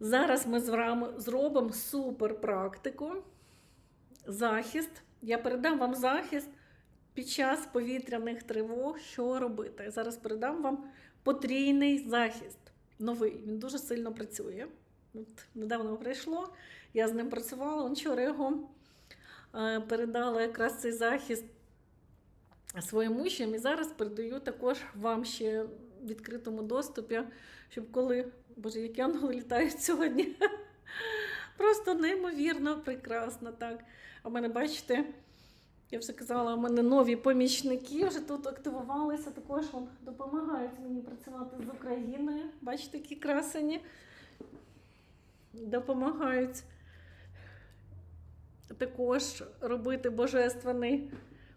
Зараз ми з вами зробимо супер практику. Захист. Я передам вам захист під час повітряних тривог, що робити. Зараз передам вам потрійний захист. Новий. Він дуже сильно працює. От недавно прийшло, я з ним працювала. Вчора його е, передала якраз цей захист своїм учням. І зараз передаю також вам ще відкритому доступі, щоб коли, боже, які ангели літають сьогодні. Просто неймовірно прекрасно. так. А в мене, бачите, я вже казала, у мене нові помічники вже тут активувалися, також вон, допомагають мені працювати з Україною. Бачите, які красені. Допомагають також робити божественний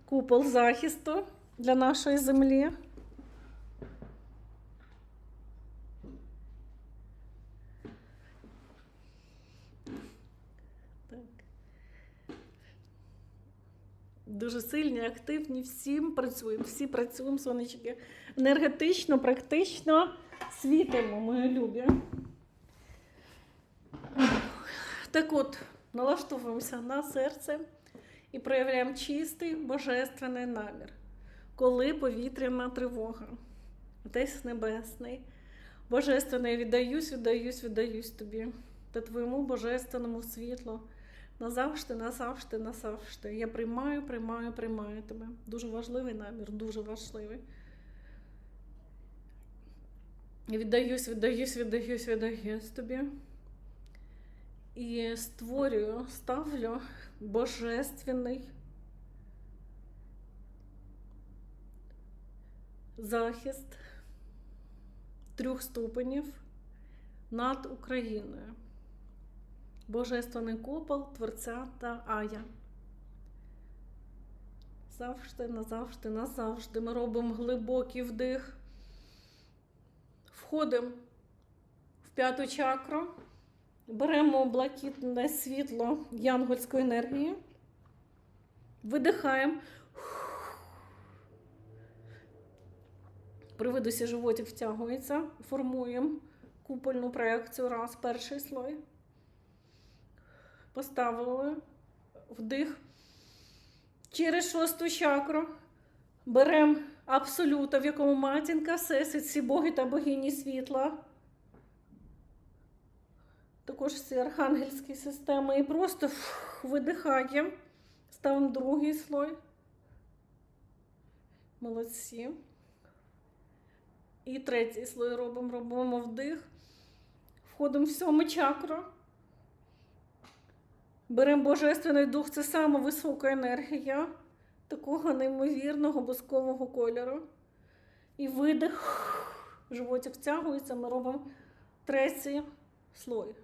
купол захисту для нашої землі. Так. Дуже сильні, активні, всім працюємо, всі працюємо, сонечки. Енергетично, практично світимо, мої любі. Так от, налаштовуємося на серце і проявляємо чистий божественний намір, коли повітряна тривога, Отець Небесний, Божественний, віддаюсь, віддаюсь, віддаюсь тобі та твоєму божественному світлу. Назавжди, назавжди, назавжди. Я приймаю, приймаю, приймаю тебе. Дуже важливий намір, дуже важливий. Віддаюсь, віддаюсь, віддаюсь, віддаюсь тобі. І створюю, ставлю божественний захист трьох ступенів над Україною. Божественний купол Творця та Ая. Завжди, назавжди, назавжди. Ми робимо глибокий вдих. Входимо в п'яту чакру. Беремо блакитне світло янгольської енергії. Видихаємо. При видосі животик втягується. Формуємо купольну проекцію. Раз, перший слой. Поставили вдих. Через шосту чакру беремо абсолюта, в якому матінка, всесвіт, всі боги та богині світла. Також всі архангельські системи. І просто фух, видихаємо. Ставимо другий слой. Молодці. І третій слой робимо. Робимо вдих. Входимо в сьому чакру. Беремо Божественний дух, це саме висока енергія такого неймовірного бускового кольору. І видих. Животик втягується, ми робимо третій слой.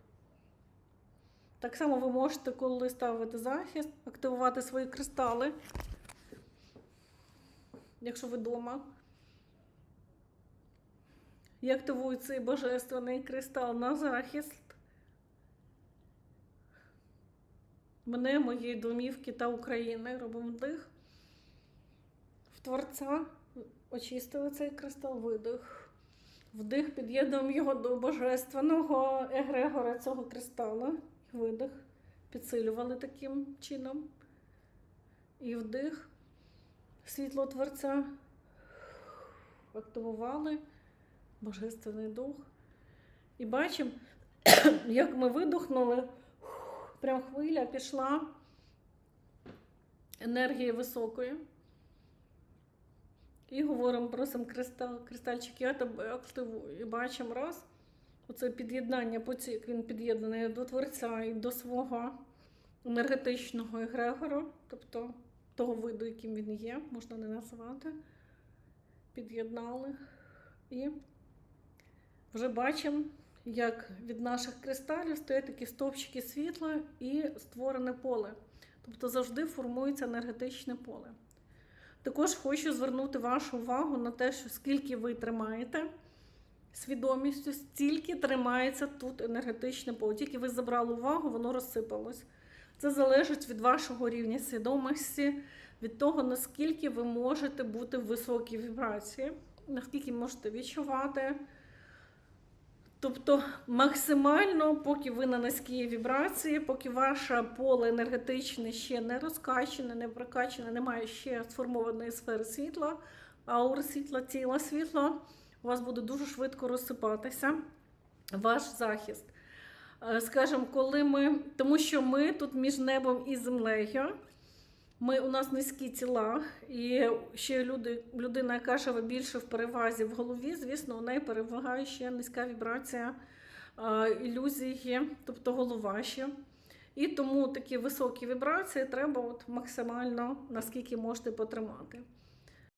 Так само ви можете, коли ставите захист, активувати свої кристали, якщо ви вдома. І активують цей божественний кристал на захист. Мене, моєї домівки та України. Робимо вдих. В Творця очистили цей кристал, видих. Вдих, під'єднуємо його до божественного егрегора цього кристала. Видих. Підсилювали таким чином. І вдих. Світло Творця. Активували Божественний дух. І бачимо, як ми видохнули, прям хвиля пішла енергії високої. І говоримо, просимо кристал, кристальчик, я тебе активую. І бачимо раз. Оце під'єднання потік, він під'єднаний до Творця і до свого енергетичного егрегору, тобто того виду, яким він є, можна не називати. Під'єднали. І вже бачимо, як від наших кристалів стоять такі стовпчики світла і створене поле. Тобто завжди формується енергетичне поле. Також хочу звернути вашу увагу на те, що скільки ви тримаєте свідомістю, стільки тримається тут енергетичне поле. Тільки ви забрали увагу, воно розсипалось. Це залежить від вашого рівня свідомості, від того, наскільки ви можете бути в високій вібрації, наскільки можете відчувати Тобто максимально, поки ви на низькій вібрації, поки ваше поле енергетичне ще не розкачане, не прокачане, немає ще сформованої сфери світла, аури світла, тіла світла, у вас буде дуже швидко розсипатися ваш захист. Е, Скажімо, коли ми, тому що ми тут між небом і землею, ми, у нас низькі тіла, і ще люди, людина, яка живе більше в перевазі в голові, звісно, у неї перевагає ще низька вібрація ілюзії, тобто голова ще. І тому такі високі вібрації треба от максимально наскільки можете потримати.